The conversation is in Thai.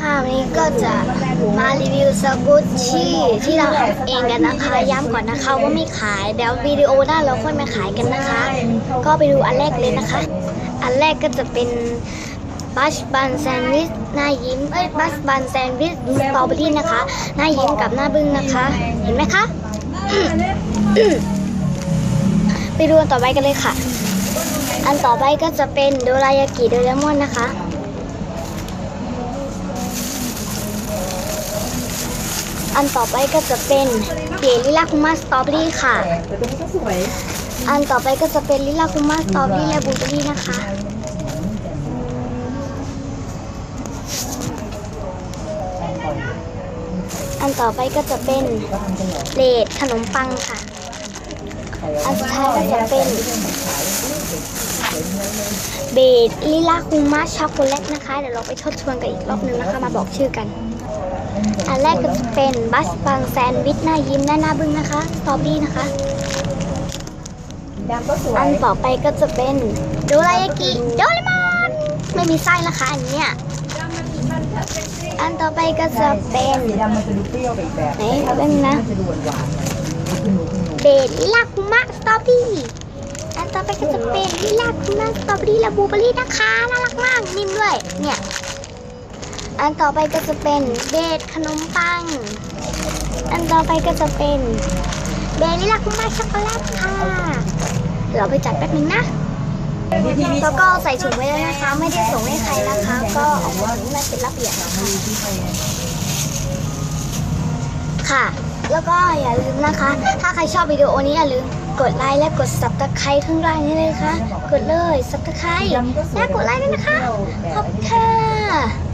ค่ะวันนี้ก็จะมารีวิวสกูตชี่ที่เราทำเองกันนะคะ ย้ำก่อนนะคะว่าไม่ขายเดี๋ยววิดีโอหน้าเราค่อยมาขายกันนะคะ ก็ไปดูอันแรกเลยนะคะ อันแรกก็จะเป็นบัชบันแซนด์วิชหน้ายิ้มเอ้ยบัชบันแซนด์วิชสตรอเบอรี่นะคะ หน้ายิ้มกับหน้าบึ้งนะคะ เห็นไหมคะ ไปดูอันต่อไปกันเลยค่ะ อันต่อไปก็จะเป็นโดรายากิโดเรมอนนะคะ อันต่อไปก็จะเป็นเดลิลาคุมาสตรอเบอรี่ค่ะ แต่ตัวนี้ก็สวยอันต่อไปก็จะเป็นลิลาคุมาสตรอเบอรี่และบลูเบอรี่นะคะ อันต่อไปก็จะเป็นเลดขนมปังค่ะ อันสุดท้ายก็จะเป็นเบดลิลาคุมาช็อกโกแลตนะคะ เดี๋ยวเราไปทบทวนกันอีกรอบนึงนะคะ มาบอกชื่อกัน อันแรกก็จะเป็นบัสบังแซนด์วิชหน้ายิ้มและหน้าบึ้งนะคะสตรอเบอรี่นะคะ ดำก็สวยอันต่อไปก็จะเป็นโดรายากิโดเรมอนไม่มีไส้นะคะอันเนี้ยอันต่อไปก็จะเป็นสีดำมันจะดูเปรี้ยวไปอีกแบบไหนเอาเป็นนะ มันจะดูหวานๆเบดลิลาคุมะสตรอเบอรี่อันต่อไปก็จะเป็นลิลาคุมะสตรอเบอรี่และบลูเบอรี่นะคะน่ารักมากนิ่มด้วยเนี่ย อันต่อไปก็จะเป็นเบดขนมปัง อันต่อไปก็จะเป็นเบดลิลาคุมะช็อกโกแลตค่ะ เราไปจัดแป๊บนึงนะ แล้วก็ใส่ถุงไว้แล้วนะคะ ไม่ได้ส่งให้ใครนะคะ ก็เออกมาถุงมันเป็นระเบียบนะคะค่ะ แล้วก็อย่าลืมนะคะ ถ้าใครชอบวิดีโอนี้อย่าลืมกดไลค์และกด subscribe ข้างล่างนี้เลยค่ะกดเลย subscribe และกดไลค์ด้วยนะคะ ขอบคุณค่ะ